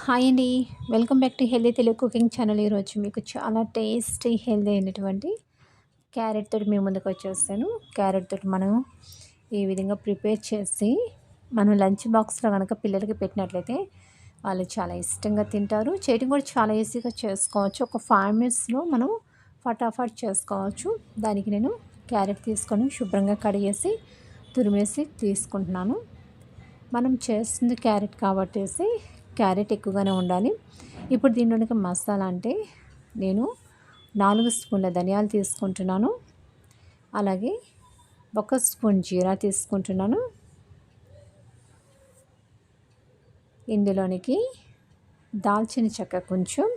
Hi అండి. Welcome back to healthy Telugu cooking channel. ఈరోజు మీకు చాలా టేస్టీ హెల్దీ అయినటువంటి క్యారెట్ తోటి మీ ముందుకు వచ్చేస్తాను. క్యారెట్ తోటి మనం ఈ విధంగా ప్రిపేర్ చేసి మనం లంచ్ బాక్స్లో కనుక పిల్లలకి పెట్టినట్లయితే వాళ్ళు చాలా ఇష్టంగా తింటారు. చేయడం కూడా చాలా ఈజీగా చేసుకోవచ్చు. ఒక ఫైవ్ మినిట్స్లో మనం ఫటాఫట్ చేసుకోవచ్చు. దానికి నేను క్యారెట్ తీసుకొని శుభ్రంగా కడిగేసి తురిమేసి తీసుకుంటున్నాను. మనం చేస్తుంది క్యారెట్ కాబట్టేసి క్యారెట్ ఎక్కువగానే ఉండాలి. ఇప్పుడు దీనిలోనికి మసాలా అంటే నేను నాలుగు స్పూన్ల ధనియాలు తీసుకుంటున్నాను. అలాగే ఒక స్పూన్ జీరా తీసుకుంటున్నాను. ఇందులోనికి దాల్చిన చెక్క కొంచెం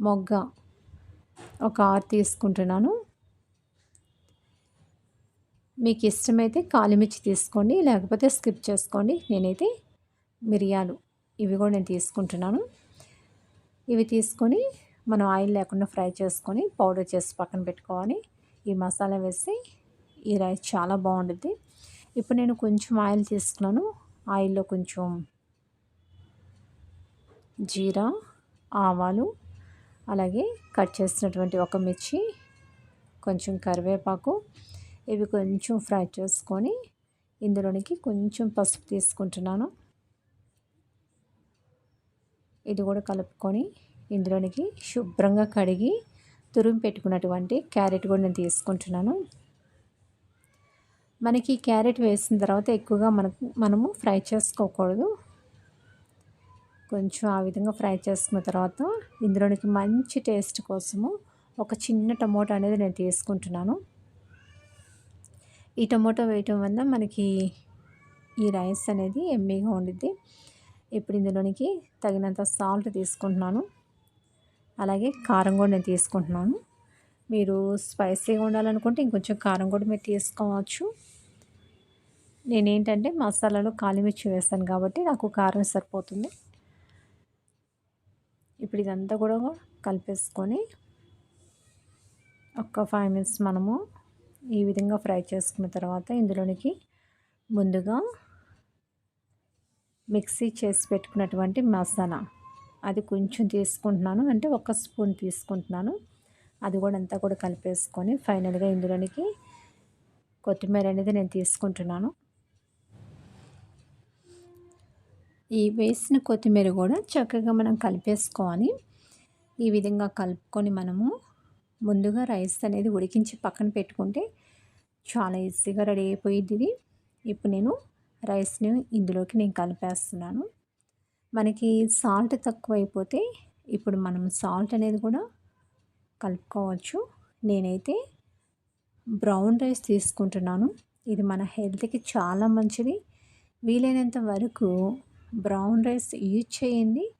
మొగ్గ ఒక ఆరు తీసుకుంటున్నాను. మీకు ఇష్టమైతే కాలిమిర్చి తీసుకోండి లేకపోతే స్కిప్ చేసుకోండి. నేనైతే మిరియాలు ఇవి కూడా నేను తీసుకుంటున్నాను. ఇవి తీసుకొని మనం ఆయిల్ లేకుండా ఫ్రై చేసుకొని పౌడర్ చేసి పక్కన పెట్టుకోవాలి. ఈ మసాలా వేసి ఈ రైస్ చాలా బాగుంటుంది ఇప్పుడు నేను కొంచెం ఆయిల్ తీసుకున్నాను. ఆయిల్లో కొంచెం జీరా ఆవాలు అలాగే కట్ చేసినటువంటి ఒక మిర్చి కొంచెం కరివేపాకు ఇవి కొంచెం ఫ్రై చేసుకొని ఇందులోనికి కొంచెం పసుపు తీసుకుంటున్నాను. ఇది కూడా కలుపుకొని ఇందులోనికి శుభ్రంగా కడిగి తురుము పెట్టుకున్నటువంటి క్యారెట్ కూడా నేను తీసుకుంటున్నాను. మనకి క్యారెట్ వేసిన తర్వాత ఎక్కువగా మనకు మనము ఫ్రై చేసుకోకూడదు. కొంచెం ఆ విధంగా ఫ్రై చేసుకున్న తర్వాత ఇందులోనికి మంచి టేస్ట్ కోసము ఒక చిన్న టమోటా అనేది నేను తీసుకుంటున్నాను. ఈ టమోటా వేయటం వల్ల మనకి ఈ రైస్ అనేది ఎమ్మీగా ఉండిద్ది. ఇప్పుడు ఇందులోనికి తగినంత సాల్ట్ తీసుకుంటున్నాను. అలాగే కారం కూడా నేను తీసుకుంటున్నాను. మీరు స్పైసీగా ఉండాలనుకుంటే ఇంకొంచెం కారం కూడా మీరు తీసుకోవచ్చు. నేనేంటంటే మసాలాలో కాలిమిర్చి వేస్తాను కాబట్టి నాకు కారం సరిపోతుంది. ఇప్పుడు ఇదంతా కూడా కలిపేసుకొని ఒక ఫైవ్ మినిట్స్ మనము ఈ విధంగా ఫ్రై చేసుకున్న తర్వాత ఇందులోనికి ముందుగా మిక్సీ చేసి పెట్టుకున్నటువంటి మసాలా. అది కొంచెం తీసుకుంటున్నాను. అంటే ఒక స్పూన్ తీసుకుంటున్నాను. అది కూడా అంతా కూడా కలిపేసుకొని ఫైనల్గా ఇందులోనికి కొత్తిమీర అనేది నేను తీసుకుంటున్నాను. ఈ వేసిన కొత్తిమీర కూడా చక్కగా మనం కలిపేసుకోవాలి. ఈ విధంగా కలుపుకొని మనము ముందుగా రైస్ అనేది ఉడికించి పక్కన పెట్టుకుంటే చాలా ఈజీగా రెడీ అయిపోయింది ఇది. ఇప్పుడు నేను రైస్ని ఇందులోకి నేను కలిపేస్తున్నాను. మనకి సాల్ట్ తక్కువైపోతే ఇప్పుడు మనం సాల్ట్ అనేది కూడా కలుపుకోవచ్చు. నేనైతే బ్రౌన్ రైస్ తీసుకుంటున్నాను. ఇది మన హెల్త్కి చాలా మంచిది. వీలైనంత వరకు బ్రౌన్ రైస్ యూజ్ చేయండి.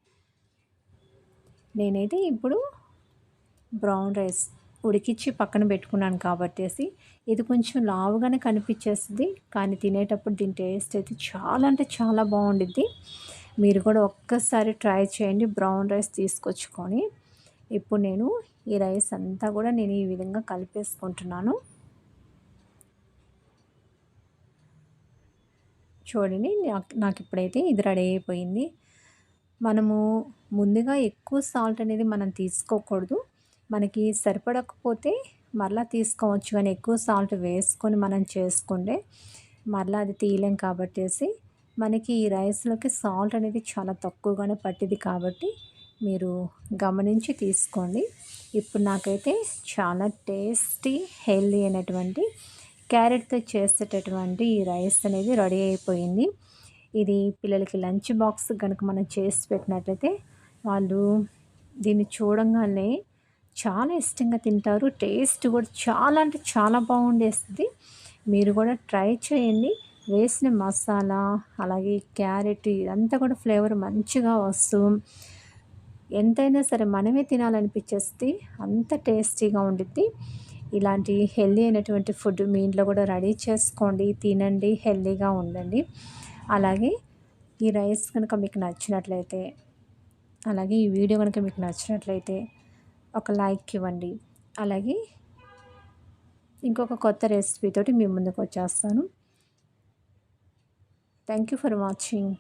నేనైతే ఇప్పుడు బ్రౌన్ రైస్ ఉడికిచ్చి పక్కన పెట్టుకున్నాను కాబట్టేసి ఇది కొంచెం లావుగానే కనిపించేస్తుంది కానీ తినేటప్పుడు దీని టేస్ట్ అయితే చాలా అంటే చాలా బాగుండిద్ది. మీరు కూడా ఒక్కసారి ట్రై చేయండి బ్రౌన్ రైస్ తీసుకొచ్చుకొని. ఇప్పుడు నేను ఈ రైస్ అంతా కూడా నేను ఈ విధంగా కలిపేసుకుంటున్నాను. చూడండి నాకు ఇప్పుడైతే ఇది రెడీ అయిపోయింది. మనము ముందుగా ఎక్కువ సాల్ట్ అనేది మనం తీసుకోకూడదు. మనకి సరిపడకపోతే మరలా తీసుకోవచ్చు కానీ ఎక్కువ సాల్ట్ వేసుకొని మనం చేసుకుంటే మరలా అది తీయలేం కాబట్టేసి మనకి ఈ రైస్లోకి సాల్ట్ అనేది చాలా తక్కువగానే పట్టింది కాబట్టి మీరు గమనించి తీసుకోండి. ఇప్పుడు నాకైతే చాలా టేస్టీ హెల్దీ అయినటువంటి క్యారెట్తో చేసేటటువంటి ఈ రైస్ అనేది రెడీ అయిపోయింది. ఇది పిల్లలకి లంచ్ బాక్స్ కనుక మనం చేసి పెట్టినట్లయితే వాళ్ళు దీన్ని చూడంగానే చాలా ఇష్టంగా తింటారు. టేస్ట్ కూడా చాలా అంటే చాలా బాగుండేస్తుంది. మీరు కూడా ట్రై చేయండి. వేసిన మసాలా అలాగే క్యారెట్ ఇదంతా కూడా ఫ్లేవర్ మంచిగా వస్తూ ఎంతైనా సరే మనమే తినాలనిపించేస్తే అంత టేస్టీగా ఉండిద్ది. ఇలాంటి హెల్దీ అయినటువంటి ఫుడ్ మీ ఇంట్లో కూడా రెడీ చేసుకోండి తినండి హెల్దీగా ఉండండి. అలాగే ఈ రైస్ కనుక మీకు నచ్చినట్లయితే అలాగే ఈ వీడియో కనుక మీకు నచ్చినట్లయితే ఒక లైక్ ఇవ్వండి. అలాగే ఇంకొక కొత్త రెసిపీతోటి మీ ముందుకు వచ్చేస్తాను. Thank you for watching